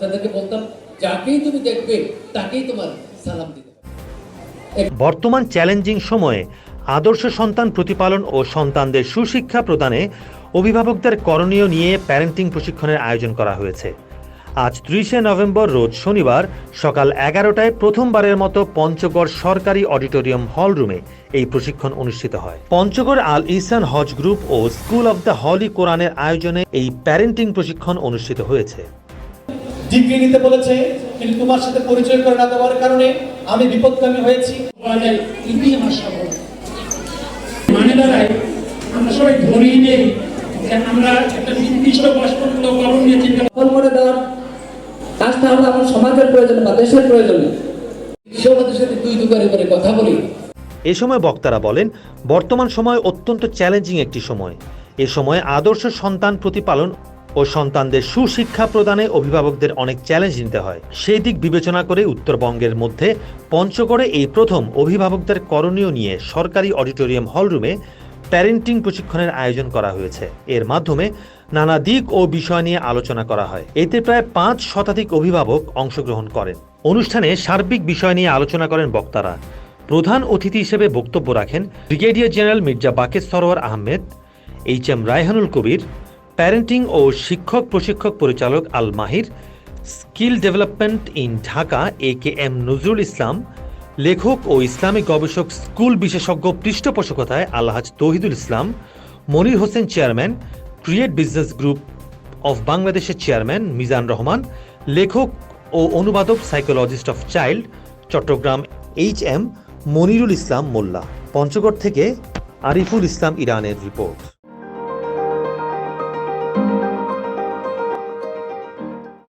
তাদেরকে বলতাম, যাকেই তুমি দেখবে, তাকেই তোমার সালাম দিতে বর্তমান চ্যালেঞ্জিং সময়ে আদর্শ সন্তান প্রতিপালন ও সন্তানদের সুশিক্ষা প্রদানে অভিভাবকদের করণীয় নিয়ে প্যারেন্টিং প্রশিক্ষণের আয়োজন করা হয়েছে। আজ ত্রিশে নভেম্বর, রোজ শনিবার, সকাল এগারোটায় প্রথমবারের মতো পঞ্চগড় সরকারি অডিটোরিয়াম হল রুমে এই প্রশিক্ষণ অনুষ্ঠিত হয়। পঞ্চগড় আল ইসান হজ গ্রুপ ও স্কুল অব দ্য হলি কোরআনের আয়োজনে এই প্যারেন্টিং প্রশিক্ষণ অনুষ্ঠিত হয়েছে। ডিগ্রি নিতে বলেছে কিন্তু তোমার সাথে পরিচয় করে না দেওয়ার কারণে আমি বিপদগামী হয়েছি। মানে দাঁড়ায় আমরা সবাই ধরেই নেই আমরা একটা নির্দিষ্ট বয়স পর্যন্ত কলম নিয়ে চিন্তা করে। দেওয়ার কাজটা হলো আমার সমাজের প্রয়োজন বা দেশের প্রয়োজন। সমাজের সাথে দুই দুবারে করে কথা বলি। এ সময় বক্তারা বলেন বর্তমান সময় অত্যন্ত চ্যালেঞ্জিং একটি সময়। এ সময় আদর্শ সন্তান প্রতিপালন ও সন্তানদের সুশিক্ষা প্রদানে অভিভাবকদের অনেক চ্যালেঞ্জ নিতে হয়। সেই দিক বিবেচনা করে উত্তরবঙ্গের মধ্যে পঞ্চগড়ে এই প্রথম অভিভাবকদের করণীয় নিয়ে সরকারি অডিটোরিয়াম হলরুমে প্যারেন্টিং প্রশিক্ষণের আয়োজন করা হয়েছে। এর মাধ্যমে নানা দিক ও বিষয় নিয়ে আলোচনা করা হয়। এতে প্রায় পাঁচ শতাধিক অভিভাবক অংশগ্রহণ করেন। অনুষ্ঠানে সার্বিক বিষয় নিয়ে আলোচনা করেন বক্তারা। প্রধান অতিথি হিসেবে বক্তব্য রাখেন brigadier general Mirza Baker Sarwar Ahmed, H M Raihanul Kabir parenting ও শিক্ষক প্রশিক্ষক পরিচালক Al Mahir skill development in Dhaka, A K M Nazrul Islam, লেখক ও ইসলামিক গবেষক স্কুল বিশেষজ্ঞ পৃষ্ঠপোষকতায় Alhaj Tauhidul Islam, Monir Hossain chairman, create business group of বাংলাদেশের chairman Mizan Rahman, লেখক ও অনুবাদক psychologist of child Chattogram H M Monirul Islam Molla. Panchagarh থেকে আরিফুল ইসলাম ইরানের রিপোর্ট।